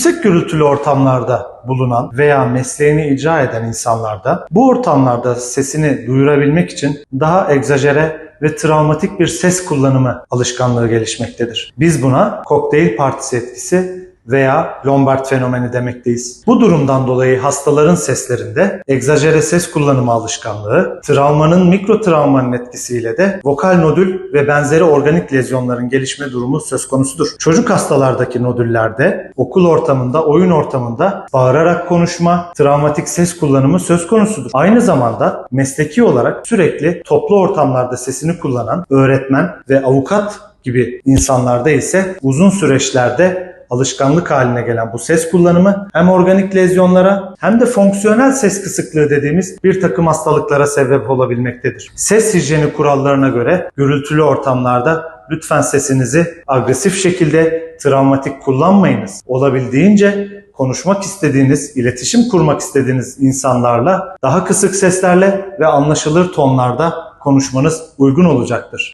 Yüksek gürültülü ortamlarda bulunan veya mesleğini icra eden insanlarda bu ortamlarda sesini duyurabilmek için daha egzajere ve travmatik bir ses kullanımı alışkanlığı gelişmektedir. Biz buna kokteyl partisi etkisi veya Lombard fenomeni demekteyiz. Bu durumdan dolayı hastaların seslerinde egzajere ses kullanımı alışkanlığı, travmanın mikro travmanın etkisiyle de vokal nodül ve benzeri organik lezyonların gelişme durumu söz konusudur. Çocuk hastalardaki nodüllerde okul ortamında, oyun ortamında bağırarak konuşma, travmatik ses kullanımı söz konusudur. Aynı zamanda mesleki olarak sürekli toplu ortamlarda sesini kullanan öğretmen ve avukat gibi insanlarda ise uzun süreçlerde alışkanlık haline gelen bu ses kullanımı hem organik lezyonlara hem de fonksiyonel ses kısıklığı dediğimiz bir takım hastalıklara sebep olabilmektedir. Ses hijyeni kurallarına göre gürültülü ortamlarda lütfen sesinizi agresif şekilde travmatik kullanmayınız. Olabildiğince konuşmak istediğiniz, iletişim kurmak istediğiniz insanlarla daha kısık seslerle ve anlaşılır tonlarda konuşmanız uygun olacaktır.